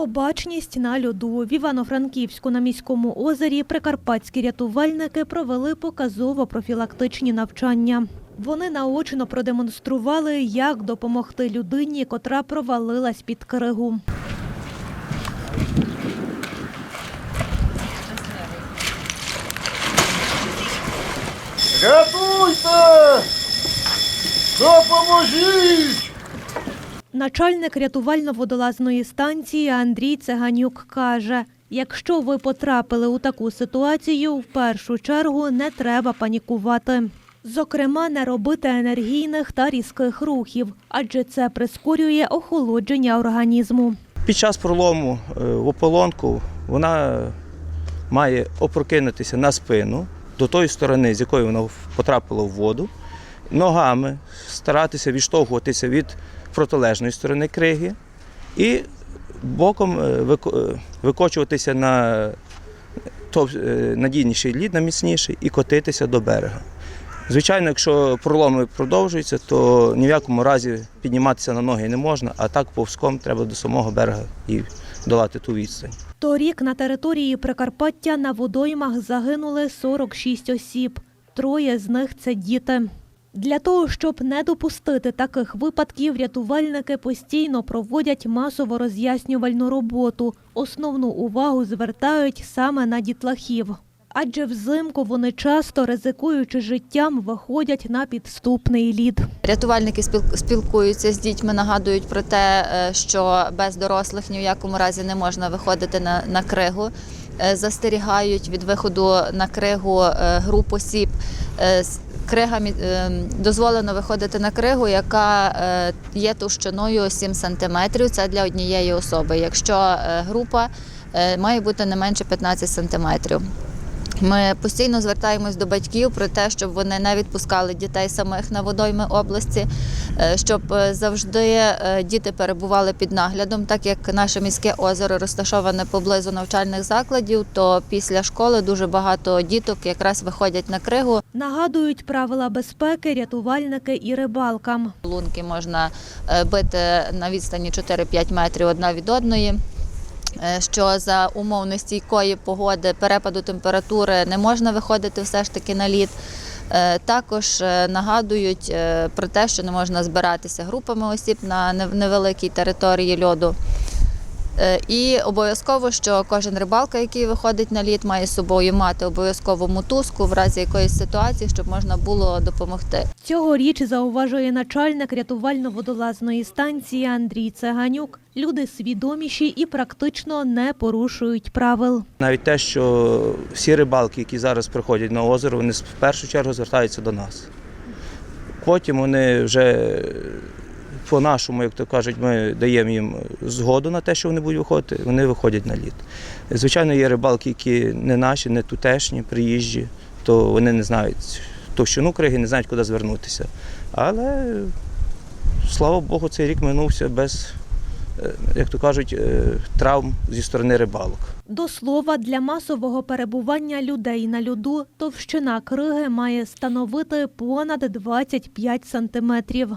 Обачність на льоду в Івано-Франківську на міському озері прикарпатські рятувальники провели показово-профілактичні навчання. Вони наочно продемонстрували, як допомогти людині, котра провалилась під кригу. Рятуйте! Допоможіть! Начальник рятувально-водолазної станції Андрій Цеганюк каже: якщо ви потрапили у таку ситуацію, в першу чергу не треба панікувати. Зокрема, не робити енергійних та різких рухів, адже це прискорює охолодження організму. Під час пролому е, в ополонку вона має опрокинутися на спину до тої сторони, з якої вона потрапила в воду, ногами старатися відштовхуватися від протилежної сторони криги і боком е, е, викочуватися на е, надійніший лід, на міцніший, і котитися до берега. Звичайно, якщо проломи продовжуються, то ні в якому разі підніматися на ноги не можна, а так повзком треба до самого берега і долати ту відстань. Торік на території Прикарпаття на водоймах загинули 46 осіб. Троє з них це діти. Для того, щоб не допустити таких випадків, рятувальники постійно проводять масово роз'яснювальну роботу. Основну увагу звертають саме на дітлахів. Адже взимку вони часто, ризикуючи життям, виходять на підступний лід. Рятувальники спіл- спілкуються з дітьми, нагадують про те, е, що без дорослих ні в якому разі не можна виходити на, на кригу. Е, Застерігають від виходу на кригу е, груп осіб. Е, з е, дозволено виходити на кригу, яка е, є товщиною 7 см. Це для однієї особи. Якщо е, група е, має бути не менше 15 см. Ми постійно звертаємось до батьків про те, щоб вони не відпускали дітей самих на водойми області, е, щоб е, завжди е, діти перебували під наглядом, так як наше міське озеро розташоване поблизу навчальних закладів, то після школи дуже багато діток якраз виходять на кригу. Нагадують правила безпеки рятувальники і рибалкам. Лунки можна бити на відстані 4-5 метрів одна від одної. Е, Що за умов нестійкої погоди, перепаду температури не можна виходити все ж таки на лід. Е, Також е, нагадують про те, що не можна збиратися групами осіб на невеликій території льоду. Е, І обов'язково, що кожен рибалка, який виходить на лід, має з собою мати обов'язково мотузку в разі якоїсь ситуації, щоб можна було допомогти. Цьогоріч, зауважує начальник рятувально-водолазної станції Андрій Цеганюк, люди свідоміші і практично не порушують правил. Навіть те, що всі рибалки, які зараз приходять на озеро, вони в першу чергу звертаються до нас. Потім вони вже по-нашому, як то кажуть, ми даємо їм згоду на те, що вони будуть виходити, вони виходять на лід. Звичайно, є рибалки, які не наші, не тутешні, приїжджі, то вони не знають товщину криги, не знають, куди звернутися. Але, слава Богу, цей рік минувся без, е, як то кажуть, е, травм зі сторони рибалок. До слова, для масового перебування людей на льоду товщина криги має становити понад 25 сантиметрів.